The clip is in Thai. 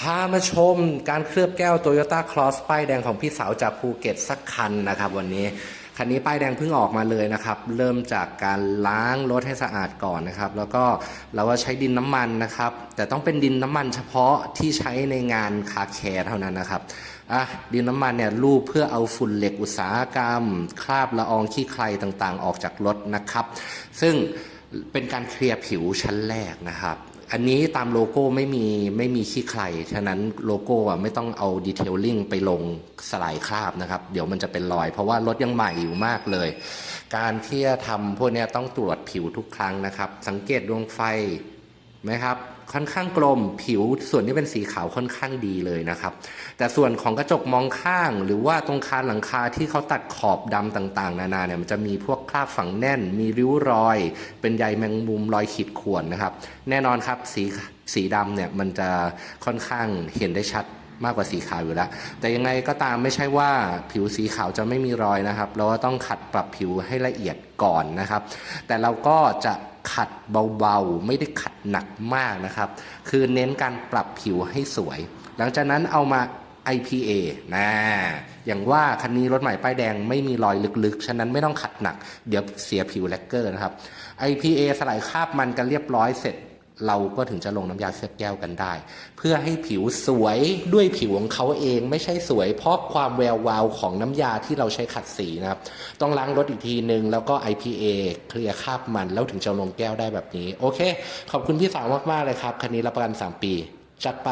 พามาชมการเคลือบแก้ว Toyota Cross ป้ายแดงของพี่สาวจากภูเก็ตสักคันนะครับวันนี้ คันนี้ป้ายแดงเพิ่งออกมาเลยนะครับ เริ่มจากการล้างรถให้สะอาดก่อนนะครับ แล้วก็เราก็ใช้ดินน้ำมันนะครับ แต่ต้องเป็นดินน้ำมันเฉพาะที่ใช้ในงานคาแคร์เท่านั้นนะครับอะดินน้ำมันเนี่ยรูปเพื่อเอาฝุ่นเหล็กอุตสาหกรรม คราบละอองขี้ใครต่างๆ ออกจากรถนะครับ ซึ่งเป็นการเคลียร์ผิวชั้นแรกนะครับ อันนี้ตามโลโก้ไม่มีไม่มีขี้ใคร ฉะนั้นโลโก้อะไม่ต้องเอาดีเทลลิ่งไปลงสลายคราบนะครับ เดี๋ยวมันจะเป็นรอย เพราะว่ารถยังใหม่อยู่มากเลย การที่จะทำพวกนี้ต้องตรวจผิวทุกครั้งนะครับ สังเกตดวงไฟ ไหมครับค่อนข้างกลมผิวส่วนที่เป็นสีขาวค่อนข้างดีเลยนะครับ แต่ส่วนของกระจกมองข้าง หรือว่าตรงคานหลังคาที่เขาตัดขอบดำต่างๆ นานาเนี่ยมันจะมีพวกคราบฝังแน่น มีริ้วรอย เป็นใยแมงมุมรอยขีดข่วนนะครับ แน่นอนครับสีสีดำเนี่ยมันจะค่อนข้างเห็นได้ชัดมากกว่าสีขาวอยู่แล้ว แต่ยังไงก็ตามไม่ใช่ว่าผิวสีขาวจะไม่มีรอยนะครับ เราก็ต้องขัดปรับผิวให้ละเอียดก่อนนะครับ แต่เราก็จะ ขัดเบาๆ ไม่ได้ขัดหนักมากนะครับ คือเน้นการปรับผิวให้สวย หลังจากนั้นเอามา IPA นะ อย่างว่าคันนี้รถใหม่ป้ายแดงไม่มีรอยลึกๆ ฉะนั้นไม่ต้องขัดหนัก เดี๋ยวเสียผิวแลกเกอร์นะครับ IPA สลายคราบมันกันเรียบร้อยเสร็จ เราก็ถึงจะลงน้ำยาเคลือบแก้วกันได้ เพื่อให้ผิวสวยด้วยผิวของเขาเองไม่ใช่สวย เพราะความแวววาวของน้ำยาที่เราใช้ขัดสีนะครับ ต้องล้างรถอีกทีนึง แล้วก็ IPA เคลียร์คราบมัน แล้วถึงจะลงแก้วได้แบบนี้ โอเค ขอบคุณพี่สาวมาก ๆ เลยครับ คันนี้รับประกัน 3 ปี จัดไป